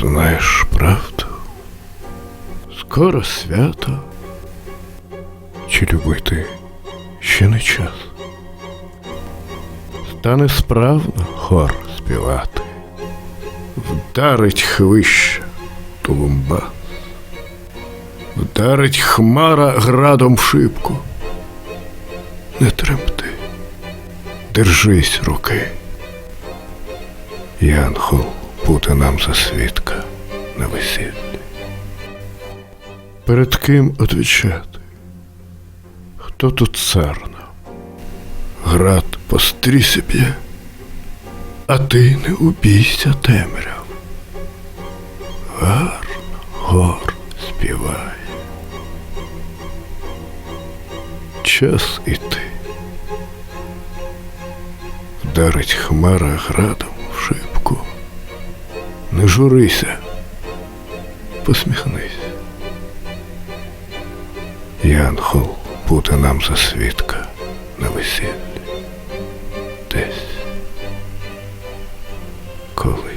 Знаєш правду? Скоро свято. Чи любити ще не час? Стане справно хор співати, вдарить хвища тулумба, вдарить хмара градом в шибку. Не тремти, держись руки. Янхол буде нам за свідка на весіллі. Перед ким отвічати? Хто тут цар нам? Град по б'є, а ти не убійся темряв. Гарно гор співає. Час іти. Вдарить хмара градом не журися, посміхнись. Янхол буде нам за свідка на весіллі десь коли.